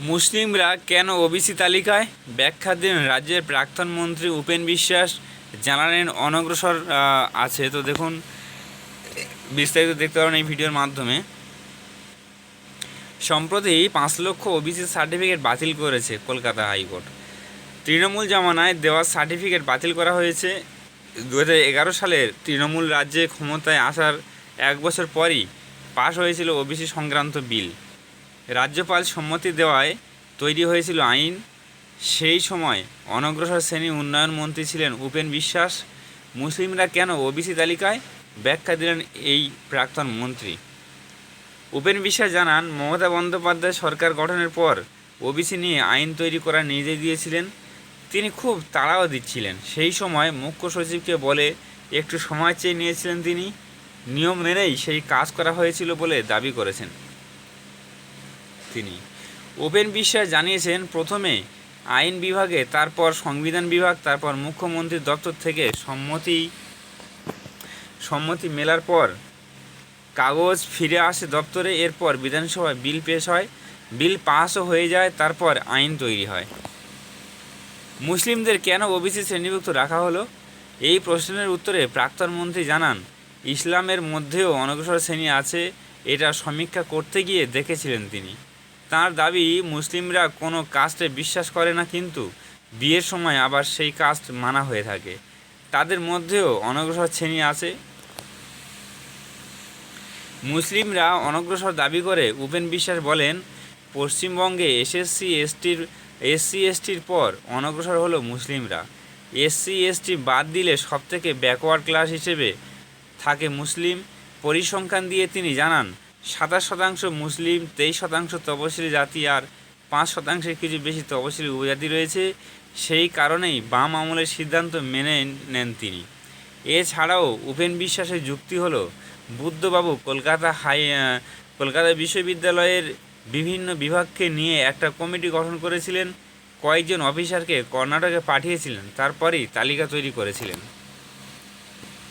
মুসলিমরা কেন ওবিসি তালিকায়? ব্যাখ্যা দিন রাজ্যের প্রাক্তন মন্ত্রী উপেন বিশ্বাস জানালেন অনগ্রসর আছে। তো দেখুন, বিস্তারিত দেখতে পারেন এই ভিডিওর মাধ্যমে। সম্প্রতি পাঁচ লক্ষ ওবিসি সার্টিফিকেট বাতিল করেছে কলকাতা হাইকোর্ট। তৃণমূল জামানায় দেওয়া সার্টিফিকেট বাতিল করা হয়েছে। দু এগারো সালের তৃণমূল রাজ্যে ক্ষমতায় আসার এক বছর পরই পাশ হয়েছিল ওবিসি সংক্রান্ত বিল। রাজ্যপাল সম্মতি দেওয়ায় তৈরি হয়েছিল আইন। সেই সময় অনগ্রসর শ্রেণি উন্নয়ন মন্ত্রী ছিলেন উপেন বিশ্বাস। মুসলিমরা কেন ওবিসি তালিকায় ব্যাখ্যা দিলেন এই প্রাক্তন মন্ত্রী? উপেন বিশ্বাস জানান, মমতা বন্দ্যোপাধ্যায় সরকার গঠনের পর ওবিসি নিয়ে আইন তৈরি করার নির্দেশ দিয়েছিলেন। তিনি খুব তাড়াও দিচ্ছিলেন। সেই সময় মুখ্য সচিবকে বলে একটু সময় চেয়ে নিয়েছিলেন তিনি। নিয়ম মেনেই সেই কাজ করা হয়েছিল বলে দাবি করেছেন। তিনি। ওপেন বিশ্বাস জানিয়েছেন, প্রথমে আইন বিভাগে, তারপর সংবিধান বিভাগ, তারপর মুখ্যমন্ত্রীর দপ্তর থেকে সম্মতি সম্মতি মেলার পর কাগজ ফিরে আসে দপ্তরে। এরপর বিধানসভায় বিল পেশ হয়, বিল পাসও হয়ে যায়, তারপর আইন তৈরি হয়। মুসলিমদের কেন ওবিসি শ্রেণীভুক্ত রাখা হলো? এই প্রশ্নের উত্তরে প্রাক্তন মন্ত্রী জানান, ইসলামের মধ্যেও অনগ্রসর শ্রেণি আছে, এটা সমীক্ষা করতে গিয়ে দেখেছিলেন তিনি। তার দাবি, মুসলিমরা কোনো কাস্টে বিশ্বাস করে না কিন্তু বিয়ের সময় আবার সেই কাস্ট মানা হয়ে থাকে। তাদের মধ্যেও অনগ্রসর শ্রেণি আছে। মুসলিমরা অনগ্রসর দাবি করে, উপেন বিশ্বাস বলেন, পশ্চিমবঙ্গে এসএসসি এসটির এসসি এসটির পর অনগ্রসর হলো মুসলিমরা। এসসি এসটি বাদ দিলে সবথেকে ব্যাকওয়ার্ড ক্লাস হিসেবে থাকে মুসলিম। পরিসংখ্যান দিয়ে তিনি জানান সাতাশ শতাংশ মুসলিম, তেইশ শতাংশ তপশিলি জাতি আর পাঁচ শতাংশের কিছু বেশি তপশিলি উপজাতি রয়েছে। সেই কারণেই বাম আমলের সিদ্ধান্ত মেনে নেন তিনি। এছাড়াও উপেন বিশ্বাসের যুক্তি হলো, বুদ্ধবাবু কলকাতা হাই কলকাতা বিশ্ববিদ্যালয়ের বিভিন্ন বিভাগকে নিয়ে একটা কমিটি গঠন করেছিলেন। কয়েকজন অফিসারকে কর্ণাটকে পাঠিয়েছিলেন, তারপরেই তালিকা তৈরি করেছিলেন।